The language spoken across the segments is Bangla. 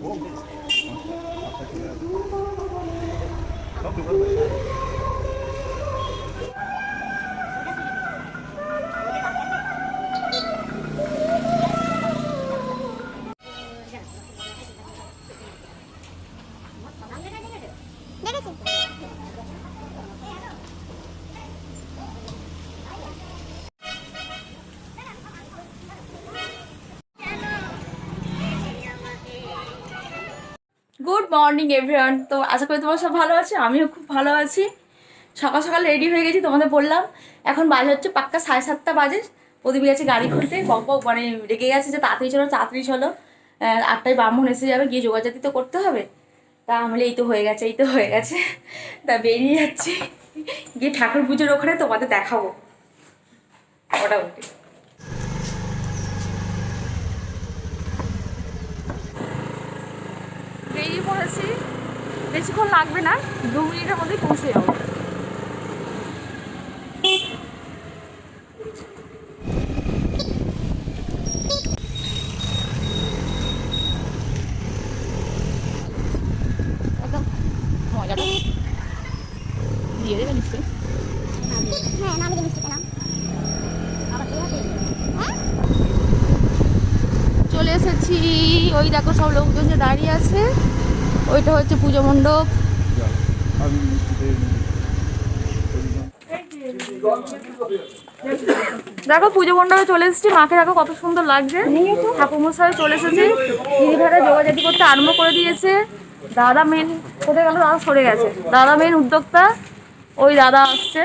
Thank you. Good morning everyone তো আশা করি তোমার সব ভালো আছে, আমিও খুব ভালো আছি। সকাল সকাল রেডি হয়ে গেছি, তোমাদের বললাম। এখন বাজে হচ্ছে পাক্কা সাড়ে সাতটা বাজে। প্রদীপ গেছে গাড়ি খুলতে বক মানে রেগে গেছে যে তাড়াতাড়ি চলো তাড়াতাড়ি চলো। আটটায় ব্রাহ্মণ এসে যাবে, গিয়ে যোগাযাতি তো করতে হবে। তা আমি এই তো হয়ে গেছে, এই তো হয়ে গেছে। তা বেরিয়ে যাচ্ছি। গিয়ে ঠাকুর পুজোর ওখানে তোমাদের দেখাবো। মোটামুটি বেশিক্ষণ লাগবে না দু মিনিটের মধ্যেই পৌঁছে যাব। একদম। মজাটা। দিয়ে দেবে নিশ্চয়ই। হ্যাঁ নামে। যে মিষ্টিটা নাম হ্যাঁ? চলে এসেছি। ওই দেখো সব লোকজন যে দাঁড়িয়ে আছে। ওইটা হচ্ছে পুজো মণ্ডপ। দেখো, পুজো মণ্ডপে চলে এসেছি। মাকে দেখো কত সুন্দর লাগছে। ঠাকুর মশাই চলে এসেছি। দিদিভাইরা যোগাযোগ করতে আরম্ভ করে দিয়েছে। দাদা মেন কোথায় গেল? দাদা সরে গেছে। দাদা মেন উদ্যোক্তা। ওই দাদা আসছে।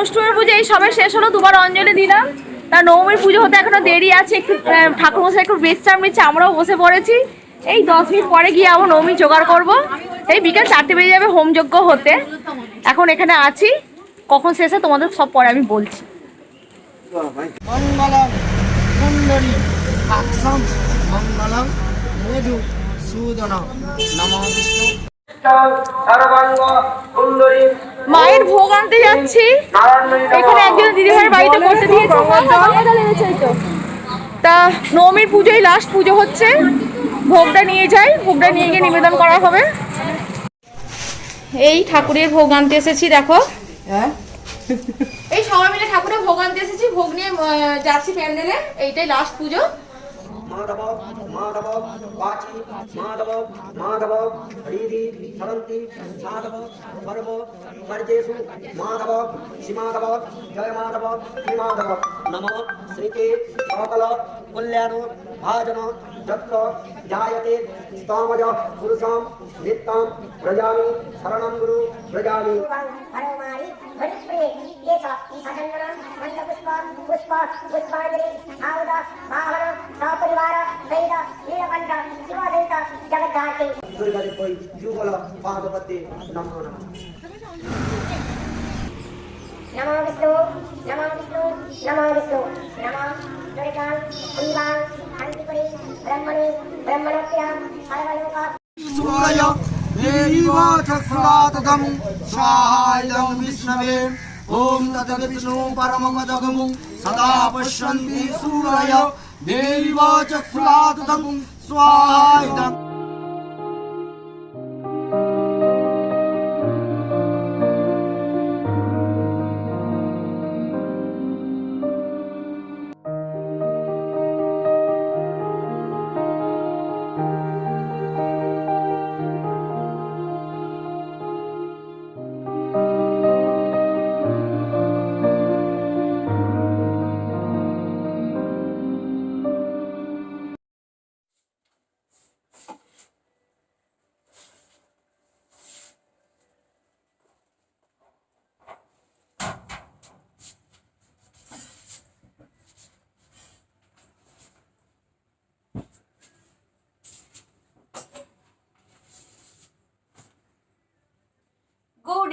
অষ্টমীর পুজো, এই সবে শেষ হলো, দুবার অঞ্জলি দিলাম। তা নবমীর পুজো হতে এখনও দেরি আছে, একটু ঠাকুর মশাই একটু বিশ্রাম নিচ্ছে, আমরাও বসে পড়েছি। এই দশ মিনিট পরে গিয়ে আবার নবমী জোগাড় করব। এই বিকেল চারটে বেজে যাবে হোমযজ্ঞ হতে। এখন এখানে আছি। কখন শেষে তোমাদের সব পরে আমি বলছি। মঙ্গলম সূদন নম মায়ের ভোগ আনতে যাচ্ছি। এখানে একজন দিদিভাইয়ের বাড়িতে করতে দিয়েছে। তা নবমীর পুজোই লাস্ট পুজো হচ্ছে। ভোগটা নিয়ে যাই। ভোগটা নিয়ে গিয়ে নিবেদন করা হবে। এই ঠাকুরের ভোগ আনতে এসেছি দেখো। এই সবাই মিলে ঠাকুরের ভোগ আনতে এসেছি। ভোগ নিয়ে যাচ্ছি প্যান্ডেলে। এইটাই লাস্ট পুজো। మాధవ మాధవ వాచి మాధవ మాధవ హరీది సరంతి సాధవ సర్వ పరిచేసు మాధవ శ్రీమాధవ జయ మాధవ శ్రీమాధవ. నమ శ్రీకే సకల కళ్యాణ భాజన జత్ర జాయతే స్తామజ పురుషాం నిత్తాం ప్రజామి శరణం గురు ప్రజామి अदन्वर मन्दपुष्प पुष्प पुष्पाञ्जलि आहुद वाहन सपरिवार सहित नीलकण्ठ शिव सहित जगद्धाटे दुर्गति पोयि युगल पादपते नमो नमः नमो विष्णु नमो विष्णु नमो विष्णु नमो दुर्गां देवां अन्तिपुरी ब्रह्मणि ब्रह्मणोऽप्यां सर्वलोका सूरय देवी वाचस्वातदं स्वाहा इदं विष्णवे ॐ तद्विष्णु परममदगमुं सदा पश्यन्ति सूरय देवीवाचक्षुरातदं स्वाहायं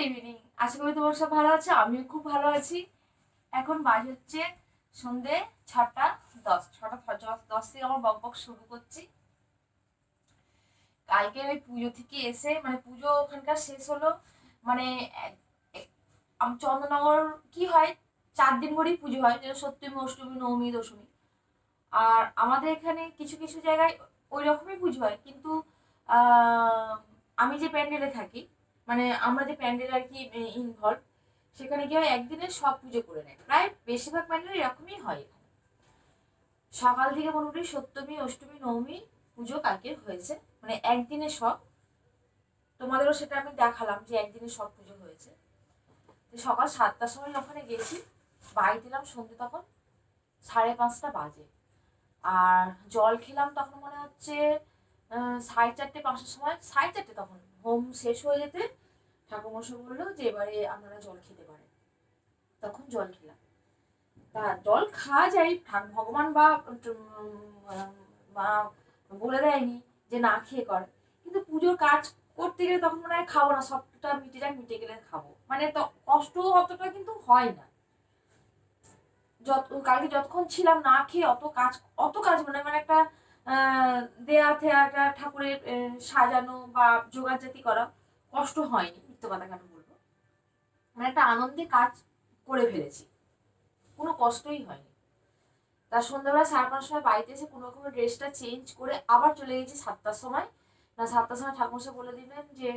ইভিনিং আশা করি তোমার সব ভালো আছে, আমিও খুব ভালো আছি। এখন বাজে হচ্ছে সন্ধে ছটা দশ ছটা দশ থেকে আমার বক বক শুরু করছি। কালকে ওই পুজো থেকে এসে মানে পুজো ওখানকার শেষ হলো মানে চন্দননগর কি হয়, চার দিন ভরেই পুজো হয়, যেটা সপ্তমী, অষ্টমী, নবমী, দশমী। আর আমাদের এখানে কিছু কিছু জায়গায় ওই রকমই পুজো হয়, কিন্তু আমি যে প্যান্ডেলে থাকি মানে আমরা যে প্যান্ডেল আর কি ইনভলভ সেখানে কি হয় একদিনে সব পুজো করে নেয়। প্রায় বেশিরভাগ প্যান্ডেল এরকমই হয়। সকাল থেকে মোটামুটি সপ্তমী, অষ্টমী, নবমী পুজো কালকে হয়েছে। মানে একদিনে সব। তোমাদেরও সেটা আমি দেখালাম যে একদিনে সব পুজো হয়েছে। তো সকাল সাতটার সময় ওখানে গেছি। বাড়ি দিলাম সন্ধ্যে তখন সাড়ে পাঁচটা বাজে। আর জল খেলাম তখন মনে হচ্ছে সাড়ে চারটে, পাঁচটার সময়, সাড়ে চারটে তখন। হোম শেষ হয়ে যেতে ঠাকুরমশাই বলল যে এবারে আপনারা জল খেতে পারেন। তখন জল খেলাম। তা জল খাওয়া যায় ভগবান বা মা বলে দেয়নি যে না খেয়ে কর। কিন্তু পুজোর কাজ করতে গেলে তখন মনে হয় খাব না, সবটা মিটে যাক, মিটে গেলে খাব। মানে তো কষ্ট অতটা কিন্তু হয় না। যত, কালকে যতক্ষণ ছিলাম না খেয়ে অত কাজ অত কাজ মানে মানে একটা দেয়া থেয়া একটা ঠাকুরের সাজানো বা জোগাড়জাতি করা কষ্ট হয়নি। কথা কেন বলব মানে একটা আনন্দে কাজ করে ফেলেছি। কোনো কষ্টই হয়নি। তার সন্ধ্যাবেলা সাড়ে পাঁচটার সময় বাড়িতে এসে কোনো রকমের ড্রেসটা চেঞ্জ করে আবার চলে গেছি সাতটার সময়। না, সাতটার সময় ঠাকুরমশাই বলে দিলেন যে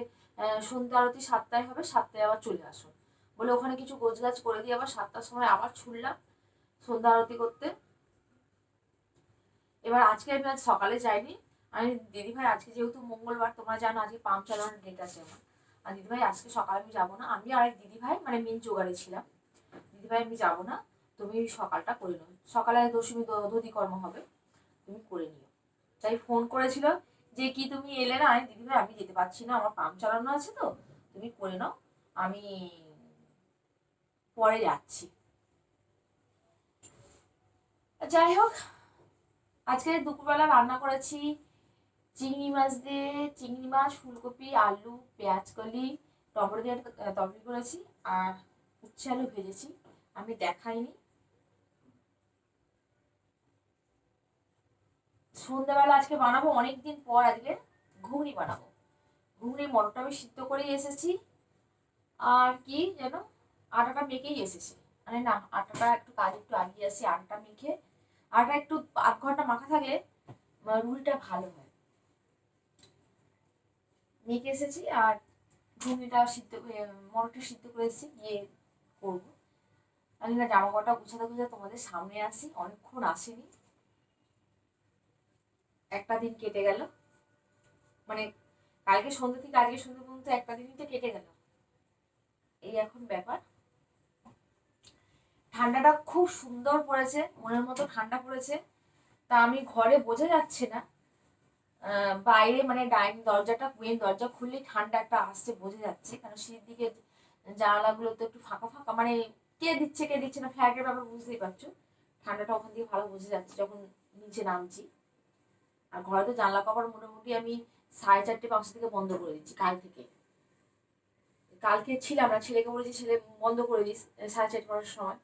সন্ধ্যা আরতি সাতটায় হবে, সাতটায় আবার চলে আসুন। বলে ওখানে কিছু গোছগাছ করে দিয়ে আবার সাতটার সময় আবার ছুটলাম সন্ধ্যা আরতি করতে। এবার আজকে আমি আজ সকালে যাইনি। আমি, দিদিভাই আজকে যেহেতু মঙ্গলবার, তোমরা জানো আজকে পাম্প চালানোর ডেট আছে আমার। আর দিদিভাই, আজকে সকালে আমি যাব না। আমি আর এক দিদিভাই মানে মেন জোগাড়ে ছিলাম। দিদিভাই, আমি যাব না। তুমি সকালটা করে নিও। সকালে দশমী দধি কর্ম হবে। তুমি করে নিও। তাই ফোন করেছিল যে, কি তুমি এলে না? আমি, দিদিভাই, আমি যেতে পারছি না। আমার পাম্প চালানো আছে তো। তুমি করে নাও। আমি পরে যাচ্ছি। যাই হোক, আজকে দুপুরবেলা রান্না করেছি। চিংড়ি মাছ দিয়ে চিংড়ি মাছ, ফুলকপি, আলু, পেঁয়াজ, কলি, টমেটো দিয়ে তরকারি করেছি আর উচ্ছে আলু ভেজেছি। আমি দেখাইনি। সন্ধ্যাবেলা আজকে বানাবো অনেক দিন পর আজকে ঘুগনি বানাবো। ঘুগনি মটরটা আমি সিদ্ধ করেই এসেছি। আর কি যেন? আটাটা মেখেই এসেছি। মানে না, আটাটা একটু কাজ একটু আগিয়ে আসি, আটাটা মেখে আটা একটু আধ ঘণ্টা মাখা থাকলে রুটিটা ভালো হয়। মেখে এসেছি আর ঘুগনিটা সিদ্ধ মটরটা সিদ্ধ করে এসেছি, গিয়ে করব। আমি না জামা কাপড়টা গুছাতে গুছাতে তোমাদের সামনে আসি অনেকক্ষণ আসিনি। একটা দিন কেটে গেল। মানে কালকে সন্ধ্যে থেকে আজকে সন্ধ্যে পর্যন্ত একটা দিনই তো কেটে গেল। এই এখন ব্যাপার। ঠান্ডাটা খুব সুন্দর পড়েছে, মনের মতো ঠান্ডা পড়েছে। তা আমি ঘরে বোঝা যাচ্ছে না। বাইরে মানে ডাইনিং দরজাটা মেন দরজা খুললে ঠান্ডা একটা আসছে, বোঝা যাচ্ছে। কারণ শীত দিকে জানালাগুলো তো একটু ফাঁকা ফাঁকা মানে কে দিচ্ছে কে দিচ্ছে না ফ্যাটের ব্যাপার বুঝতেই পারছ। ঠান্ডাটা ওখান দিয়ে ভালো বোঝা যাচ্ছে যখন নিচে নামছি। আর ঘরে তো জানলা কভার মোটামুটি আমি সাড়ে চারটে, পাঁচটা থেকে বন্ধ করে দিচ্ছি কাল থেকে। কালকে ছিলাম না, ছেলেকে বলেছি, ছেলে বন্ধ করে দিস, সাড়ে চারটে পাঁচটার সময়।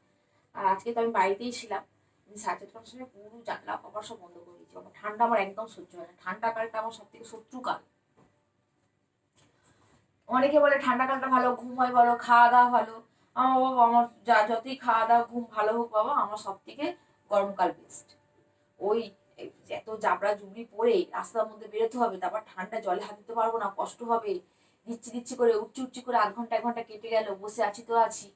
আর আজকে তো আমি বাড়িতেই ছিলাম। সাড়ে চারটে পাঁচটার সময় পুরো জানলা কভার সব বন্ধ করে দিচ্ছি আমার ঠান্ডা আমার একদম সহ্য হয় না। ঠান্ডা কালটা আমার সব থেকে শত্রু কাল। অনেকে বলে ঠান্ডা কালটা ভালো, ঘুম হয় ভালো, খাওয়া দাওয়া ভালো। আমার বাবা, আমার যা, যতই খাওয়া দাওয়া, ঘুম ভালো হোক বাবা, আমার সব থেকে গরমকাল বেস্ট ওই এত জাবড়া জুবড়ি পরে রাস্তার মধ্যে বেরোতে হবে, তারপর ঠান্ডা জলে হাত দিতে পারব না, কষ্ট হবে। দিচ্ছি দিচ্ছি করে, উঠছি উঠছি করে আধ ঘণ্টা, এক ঘণ্টা কেটে গেল, বসে আছি তো আছি।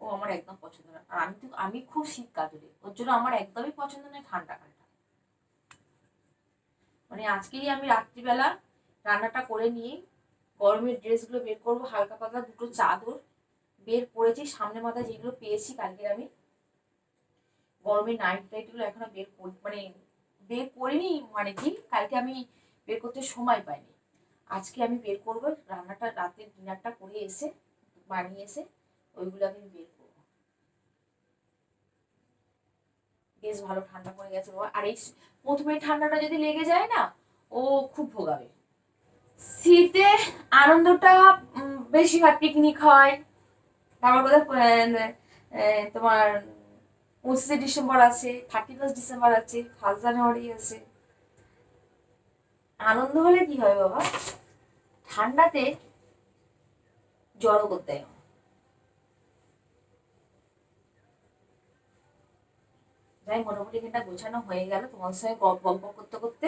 ও আমার একদম পছন্দ না। আর আমি তো, আমি খুব শীত কাতুরে ওর জন্য আমার একদমই পছন্দ নয় ঠান্ডা কালটা মানে আজকেই আমি রাত্রিবেলা রান্নাটা করে নিয়ে গরমের ড্রেসগুলো বের করব, হালকা পাতলা দুটো চাদর বের করেছি, সামনে মাথায় যেগুলো পেয়েছি কালকে আমি। গরমের নাইট টাইটগুলো এখনও বের করি মানে বের করিনি মানে কি কালকে আমি বের করতে সময় পাইনি। আজকে আমি বের করব, রান্নাটা রাতের ডিনারটা করে এসে, বানিয়ে এসে ওইগুলো আমি বের করব। বেশ ভালো ঠান্ডা পড়ে গেছে আর এই প্রথমে ঠান্ডাটা যদি লেগে যায় না, ও খুব ভোগাবে। শীতে আনন্দটা বেশিরভাগ পিকনিক হয় তারপর কোথায় তোমার পঁচিশে ডিসেম্বর আছে থার্টি ফার্স্ট ডিসেম্বর আছে ফার্স্ট জানুয়ারি আছে। আনন্দ হলে কি হয় বাবা? ঠান্ডাতে জড়ো করতে হয়। যাই মোটামুটি এখানটা গোছানো হয়ে গেল। তোমার সঙ্গে গল্প গপ করতে করতে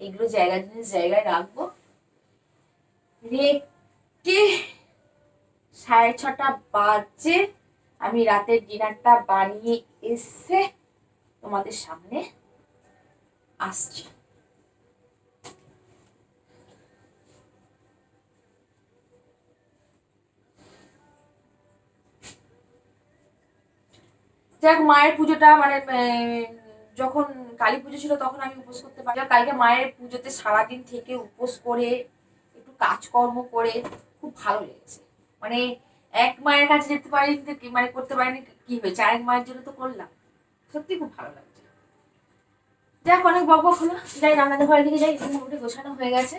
এগুলো জায়গা জিনিস জায়গায় রাখব। রেখে সাড়ে ছটা বাজে। আমি রাতের ডিনারটা বানিয়ে এসে তোমাদের সামনে আসছি। যাক মায়ের পুজোটা মানে যখন কালী পুজো ছিল তখন আমি উপোস করতে পারি। কালকে মায়ের পুজোতে সারাদিন থেকে উপোস করে, একটু কাজকর্ম করে খুব ভালো লেগেছে। মানে এক মায়ের কাছে যেতে পারি মানে করতে পারিনি কি হয়েছে? আরেক মায়ের জন্য তো করলাম। সত্যি খুব ভালো লাগছে। যাক অনেক বক বক হলো। যাই রান্নাঘর ঘরের দিকে যাই। মোটামুটি গোছানো হয়ে গেছে।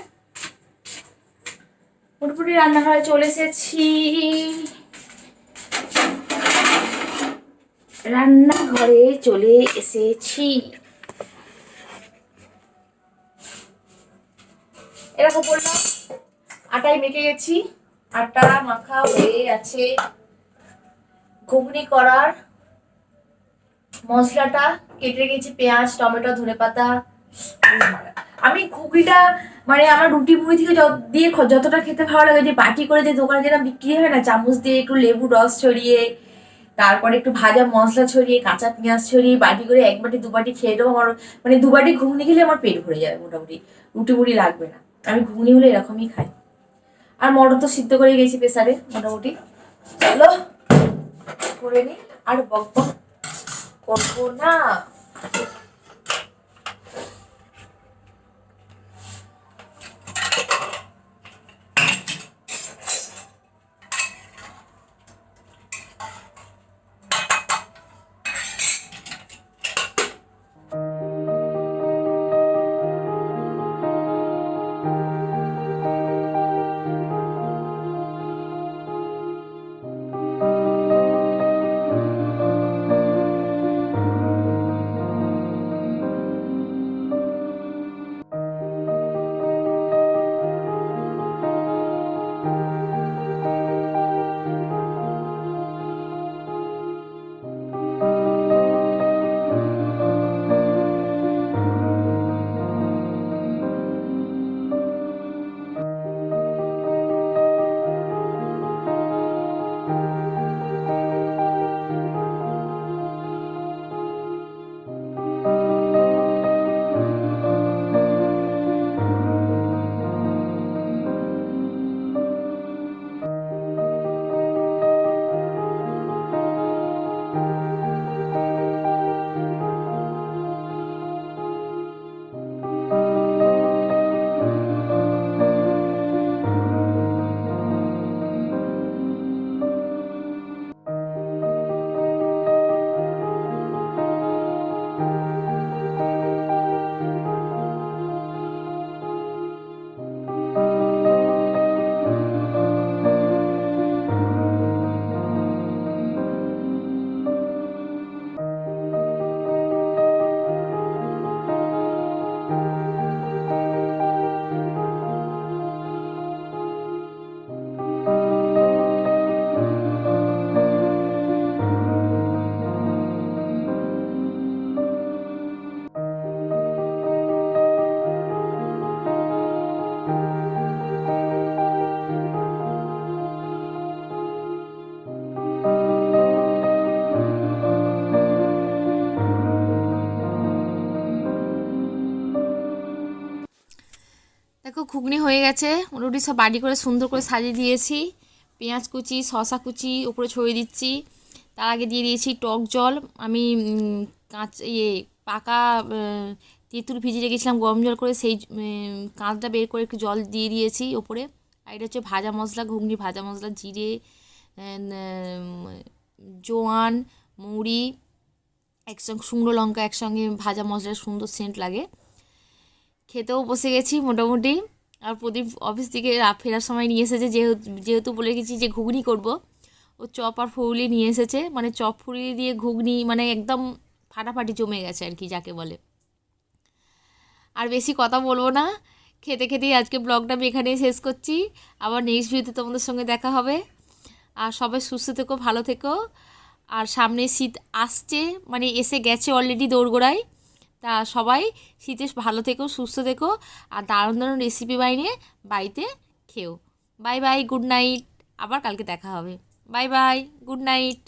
মোটামুটি রান্নাঘরে চলে এসেছি। রান্নাঘরে চলে এসেছি। এরকম বললাম আটায় মেখে গেছি, আটা মাখা হয়ে আছে ঘুগনি করার মশলাটা কেটে রেখেছি, পেঁয়াজ, টমেটো, ধনে পাতা। আমি ঘুগনিটা মানে আমার রুটি মুড়ি থেকে দিয়ে যতটা খেতে ভালো লাগে, যে বাটি করে যে দোকানে যেটা বিক্রি হয় না, চামচ দিয়ে একটু লেবু রস ছড়িয়ে তারপরে একটু ভাজা মশলা ছড়িয়ে, কাঁচা পেঁয়াজ ছড়িয়ে, বাটি করে এক বাটি, দু বাটি খেয়ে দেবো। আমার মানে দু বাটি ঘুগনি খেলে আমার পেট ভরে যাবে মোটামুটি। রুটি বুটি লাগবে না। আমি ঘুগনি হলে এরকমই খাই। আর মটর তো সিদ্ধ করে গেছি প্রেসারে, মোটামুটি। চলো, করে নি। আর বক বক করব না। ঘুগনি হয়ে গেছে। মোটামুটি সব বাড়ি করে সুন্দর করে সাজিয়ে দিয়েছি। পেঁয়াজ কুচি শশা কুচি উপরে ছড়িয়ে দিচ্ছি। তার আগে দিয়ে দিয়েছি টক জল। আমি কাঁচ ইয়ে পাকা তেঁতুল ভিজিয়ে রেখেছিলাম গরম জল করে। সেই কাঁচটা বের করে একটু জল দিয়ে দিয়েছি ওপরে। আর এটা হচ্ছে ভাজা মশলা, ঘুগনি, ভাজা মশলা, জিরে জোয়ান, মুড়ি, একসঙ্গে শুকনো লঙ্কা একসঙ্গে ভাজা মশলার সুন্দর সেন্ট লাগে। খেতেও বসে গেছি মোটামুটি। আর প্রদীপ অফিস থেকে ফেরার সময় নিয়ে এসেছে, যেহেতু যেহেতু বলে গেছি যে ঘুগনি করব। ও চপ আর ফুলি নিয়ে এসেছে মানে চপ ফুলি দিয়ে ঘুগনি মানে একদম ফাটাফাটি জমে গেছে আর কি, যাকে বলে। আর বেশি কথা বলব না, খেতে খেতেই আজকে ব্লগটা আমি এখানেই শেষ করছি। আবার নেক্সট ভিডিওতে তোমাদের সঙ্গে দেখা হবে। আর সবাই সুস্থ থেকো, ভালো থেকো। আর সামনে শীত আসছে মানে এসে গেছে অলরেডি দৌড়গোড়ায় তা সবাই শীতে ভালো থেকো, সুস্থ থেকো আর দারুণ দারুণ রেসিপি বাইনে বাড়িতে খেও। বাই বাই গুড নাইট আবার কালকে দেখা হবে। Bye bye good night